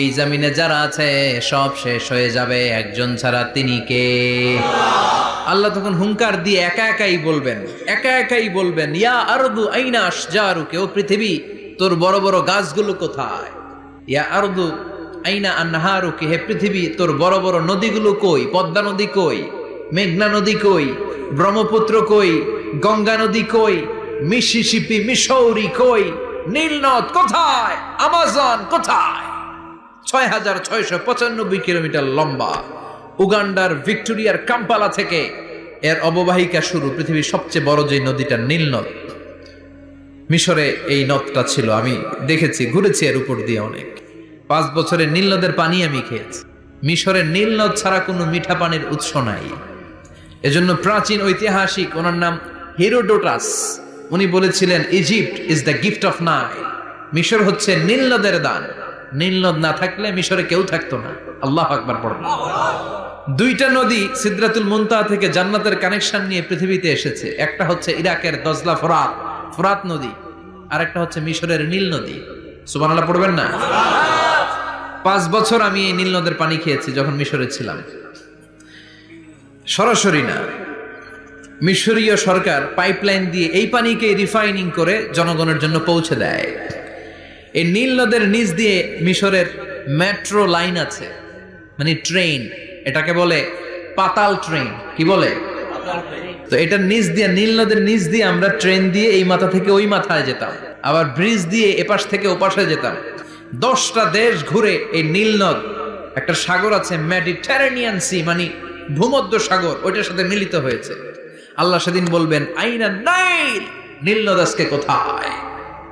এই জামিনে যারা আছে, সব শেষ হয়ে যাবে। একজন ছাড়া তিনি কে? আল্লাহ তখন হুঙ্কার দিয়ে একা একাই বলবেন, একা একাই বলবেন, ইয়া আরদু আইনা আশজারু কেউ পৃথিবী, তোর বড় বড় গাছগুলো কোথায়? ইয়া আরদু আইনা আন্নাহারু কে হে পৃথিবী, তোর বড় বড় নদীগুলো কই? পদ্মা নদী কই? মেঘনা নদী কই? ব্রহ্মপুত্র কই? গঙ্গা নদী কই? মিসিসিপি মিসৌরি কই? নীলনদ কোথায়? আমাজন কোথায়? ছয় হাজার ছয়শো পঁচানব্বই কিলোমিটার লম্বা। উগান্ডার ভিক্টোরিয়ার কাম্পালা থেকে এর অববাহিকা শুরু পৃথিবীর সবচেয়ে বড় যে নদীটা, নীল নদ। মিশরে এই নদটা ছিল, আমি দেখেছি, ঘুরেছি এর উপর দিয়ে অনেক। পাঁচ বছরের নীল নদের পানি আমি খেয়েছি। মিশরের নীল নদ ছাড়া কোনো মিঠা পানির উৎস নাই। এজন্য প্রাচীন ঐতিহাসিক, ওনার নাম হিরোডোটাস। উনি বলেছিলেন, Egypt is the gift of Nile. মিশর হচ্ছে নীল নদের দান। নীল নদ না থাকলে মিশরে কেউ থাকতো না। আল্লাহ আকবার পড়বে দুইটা নদী সিদ্রাতুল মুনতাহা থেকে জান্নাতের কানেকশন নিয়ে পৃথিবীতে এসেছে। একটা হচ্ছে ইরাকের দজলা ফোরাত ফোরাত নদী। আর একটা হচ্ছে মিশরের নীল নদী। সুবহানাল্লাহ পড়বেন না? পাঁচ বছর আমি এই নীল নদের পানি খেয়েছি যখন মিশরে ছিলাম। সরাসরি না। মিশরীয় সরকার পাইপলাইন দিয়ে এই পানিকে রিফাইনিং করে জনগণের জন্য পৌঁছে দেয়। এই নীল নদের নিচ দিয়ে মিশরের মেট্রো লাইন আছে। মানে ট্রেন এটাকে বলে পাতাল ট্রেন কি বলে? তো এটার নিচ দিয়ে নীল নদের নিচ দিয়ে আমরা ট্রেন দিয়ে এই মাথা থেকে ওই মাথায় যেতাম। আবার ব্রিজ দিয়ে এপাশ থেকে ওপাশে যেতাম। দশটা দেশ ঘুরে এই নীল নদ একটা সাগর আছে মেডিটেরেনিয়ান সি মানে ভূমধ্য সাগর ওইটার সাথে মিলিত হয়েছে। আল্লাহ সেদিন বলবেন আইনা নাইল নীল নদ আজকে কোথায়?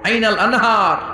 আইনাল আনহার।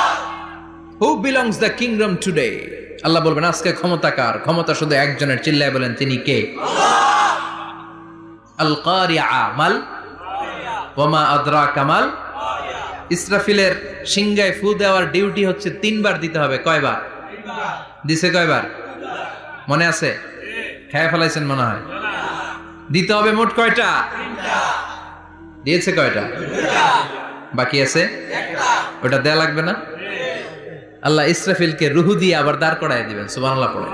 Who belongs the kingdom today আল্লাহ বলবেন আজকে ক্ষমতা কার? ক্ষমতা শুধু একজনের। চিল্লায় বলেন তিনি কে? আল কারিয়া মাল? ওমা আদরা কামাল ইসরাফিলের সিংগায় ফু দেওয়ার ডিউটি হচ্ছে তিনবার দিতে হবে। কয়বার? দিছে কয়বার? মনে আছে? খেয়ে ফেলাইছেন মনে হয়। দিতে হবে মোট কয়টা? দিয়েছে কয়টা? বাকি আছে? ওটা দেয়া লাগবে না? আল্লাহ ইসরাফিলকে রুহু দিয়ে আবার দাঁড় করায় দিবেন পড়ে।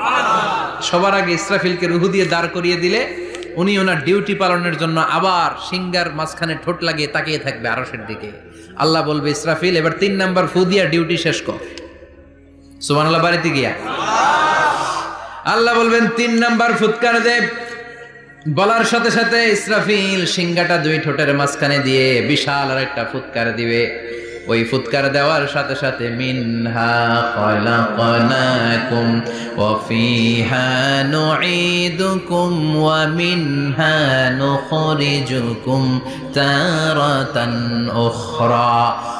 সবার আগে ইসরাফিলকে রুহু দিয়ে দাঁড় করিয়ে দিলে উনি ওনার ডিউটি পালনের জন্য আবার সিঙ্গার মাঝখানে ঠোঁট লাগিয়ে তাকিয়ে থাকবে আরসের দিকে। আল্লাহ বলবে, ইসরাফিল, এবার তিন নাম্বার ফু দিয়া ডিউটি শেষ কর। সুবহানাল্লাহ, বাড়িতে গিয়া। আল্লাহ বলবেন, তিন নাম্বার ফুৎকার দেব বলার সাথে সাথে ইসরাফিল সিংগাটা দুই ঠোঁটের মাঝখানে দিয়ে বিশাল আর একটা ফুৎকার দিবে। ওই ফুৎকার দেওয়ার সাথে সাথে ওয়া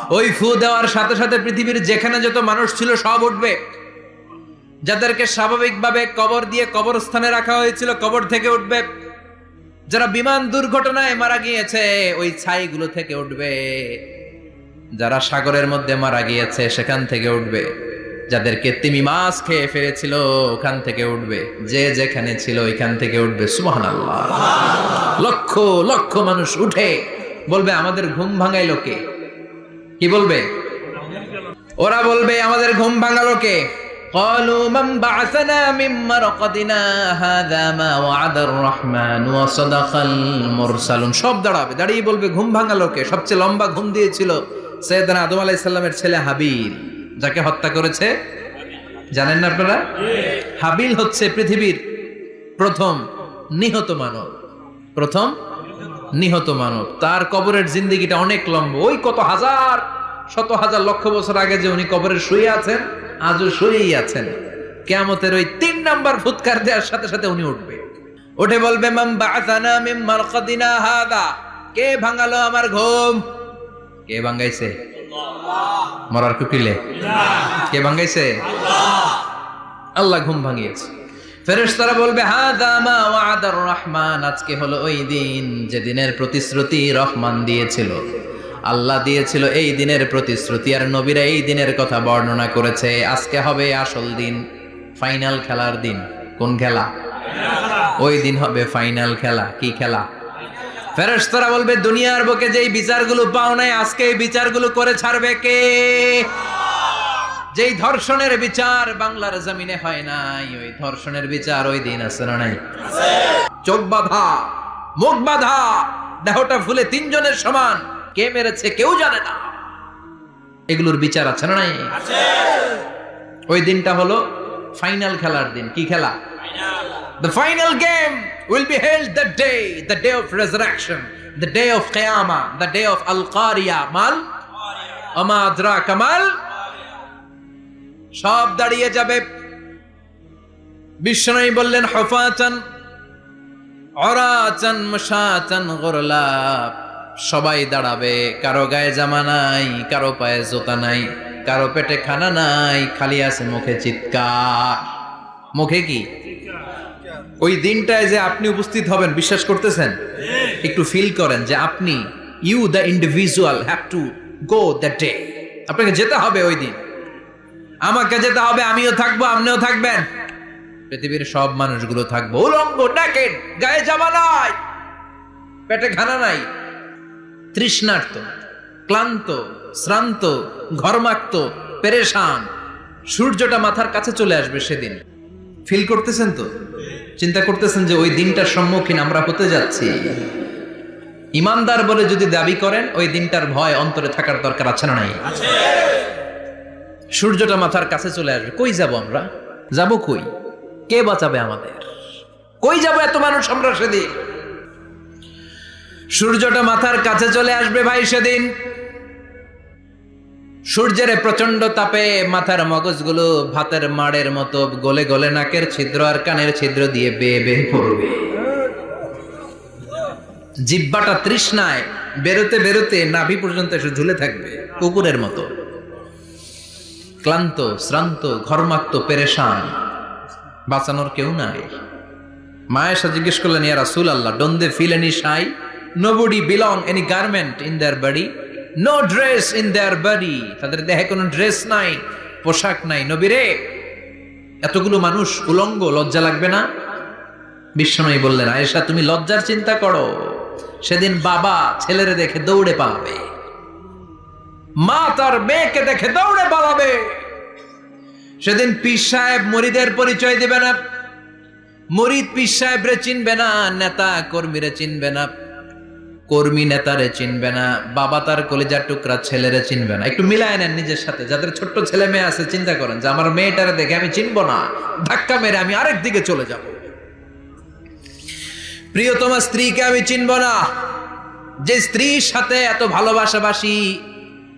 ওই ফু দেওয়ার সাথে সাথে পৃথিবীর যেখানে যত মানুষ ছিল সব উঠবে। যাদেরকে স্বাভাবিকভাবে কবর দিয়ে কবরস্থানে রাখা হয়েছিল, কবর থেকে উঠবে। যারা বিমান দুর্ঘটনায় মারা গিয়েছে, ওই ছাইগুলো থেকে উঠবে। যারা সাগরের মধ্যে মারা গিয়েছে সেখান থেকে উঠবে যাদেরকে তিমি মাছ খেয়ে ফেলেছিল ওখান থেকে উঠবে যে যেখানে ছিল ওইখান থেকে উঠবে সুবহান লক্ষ লক্ষ মানুষ উঠে বলবে আমাদের ঘুম ভাঙাইলো কে কি বলবে ওরা বলবে আমাদের ঘুম ভাঙালো কে قالوا من بعثنا من مرقدنا هذا ما وعد الرحمن وصدق المرسلون সব দাঁড়াবে দাঁড়িয়ে বলবে ঘুম ভাঙালো কে সবচেয়ে লম্বা ঘুম দিয়েছিল সৈয়দনা আদম আলাইহিস সালামের ছেলে হাবিল, যাকে হত্যা করেছে। জানেন না আপনারা? হাবিল হচ্ছে পৃথিবীর প্রথম নিহত মানব। প্রথম নিহত মানব। তার কবরের জিন্দিগিটা অনেক লম্বা। ওই কত হাজার, শত হাজার লক্ষ বছর আগে যে উনি কবরে শুয়ে আছেন, আজও শুয়েই আছেন। কেয়ামতের ওই তিন নাম্বার ফুৎকার দেওয়ার সাথে সাথে উনি উঠবে। উঠে বলবে মাম বাআসানা মিন মারকাদিনা হাদা। কে ভাঙালো আমার ঘুম? কে ভাঙাইছে মরার কুকিলে? কে ভাঙাইছে আল্লাহ ঘুম ভাঙিয়েছে। ফেরেশতারা বলবে হাদা মা ওয়াদার রহমান। আজকে হলো ওই দিন যে দিনের প্রতিশ্রুতি রহমান দিয়েছিল। আল্লাহ দিয়েছিল এই দিনের প্রতিশ্রুতি আর নবীরা এই দিনের কথা বর্ণনা করেছে। আজকে হবে আসল দিন, ফাইনাল খেলার দিন। কোন খেলা? ওই দিন হবে ফাইনাল খেলা। কি খেলা? ফেরেশতারা বলবে দুনিয়ার বুকে যেই বিচারগুলো পাও নাই আজকে এই বিচারগুলো করে ছাড়বে কে? যেই ধর্ষণের বিচার বাংলার জমিনে হয় নাই ওই ধর্ষণের বিচার ওই দিন আছে না নাই? চোখ বাঁধা মুখ বাঁধা দেহটা ফুলে তিনজনের সমান। কে মেরেছে কেউ জানে না। এগুলোর বিচার আছে না নাই? ওই দিনটা হলো ফাইনাল খেলার দিন। কি খেলা? The final game will be held that day, the day of resurrection, the day of Qiyamah, the day of Al-Qariya. Mal? Ama adraka mal? সব দাঁড়িয়ে যাবে বিষ্ণু বললেন হফাচান অরাচান মশাচান গোরলা সবাই দাঁড়াবে কারও গায়ে জামা নাই কারও পায়ে জোতা নাই কারও পেটে খানা নাই খালি আছে মুখে চিৎকার মুখে কি? ওই দিনটায় যে আপনি উপস্থিত হবেন, বিশ্বাস করতেছেন? একটু ফিল করেন যে আপনি you the individual have to go the day আপনাকে যেতে হবে ওই দিন। আমাকে যেতে হবে, আমিও থাকব, আপনিও থাকবেন। পৃথিবীর সব মানুষগুলো থাকব। উলঙ্গ নাকেন গায়ে জামা নাই, পেটে খানা নাই, তৃষ্ণার্ত, ক্লান্ত, শ্রান্ত, ঘরমাক্ত, পেরেশান। সূর্যটা মাথার কাছে চলে আসবে সেদিন। ফিল করতেছেন তো? চিন্তা করতেছেন যে ওই দিনটার সম্মুখীন আমরা হতে যাচ্ছি। ইমানদার বলে যদি দাবি করেন, ওই দিনটার ভয় অন্তরে থাকার দরকার আছে না নাই? সূর্যটা মাথার কাছে চলে আসবে। কই যাব আমরা? যাব কই? কে বাঁচাবে আমাদের? কই যাব এত মানুষ আমরা সেদিন? সূর্যটা মাথার কাছে চলে আসবে ভাই সেদিন। সূর্যের প্রচণ্ড তাপে মাথার মগজগুলো ভাতের মাড়ের মতো গলে গলে নাকের ছিদ্র আর কানের ছিদ্র দিয়ে বেয়ে বেয়ে পড়বে। জিব্বাটা তৃষ্ণায় বেরোতে বেরোতে নাভি পর্যন্ত এসে ঝুলে থাকবে, কুকুরের মতো। ক্লান্ত, শ্রান্ত, ঘর্মাক্ত, পেরেশান, বাঁচানোর কেউ নাই। মায়েশা জিজ্ঞেস করলেন, ইয়া রাসূল আল্লাহ don't they feel any shy nobody, belong, any garment in their body? No dress in their body তাদের দেহে কোনো ড্রেস নাই, পোশাক নাই। নবীরে, এতগুলো মানুষ উলঙ্গ, লজ্জা লাগবে না? বিশ্বনয়ী বললেন, আয়েশা, তুমি লজ্জার চিন্তা করো। সেদিন বাবা ছেলেরে দেখে দৌড়ে পালাবে। মা তার মেয়েকে দেখে দৌড়ে পালাবে। সেদিন পীর সাহেব মরিদের পরিচয় দেবে না। মরিদ পীর সাহেবরে চিনবে না, নেতা কর্মীরে চিনবে না। কর্মী নেতারে চিনবে না, বাবা তার কলিজার টুকরা ছেলেরে চিনবে না। একটু মিলায় নেন নিজের সাথে, যাদের ছোট্ট ছেলে মেয়ে আছে, চিন্তা করেন যে আমার মেয়েটারে দেখে আমি চিনবো না, ধাক্কা মেরে আমি আরেক দিকে চলে যাব। প্রিয়তমা স্ত্রীকে আমি চিনবো না। যে স্ত্রীর সাথে এত ভালোবাসাবাসি,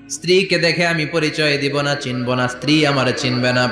স্ত্রীকে দেখে আমি পরিচয় দিব না, চিনব না, স্ত্রী আমারে চিনবে না।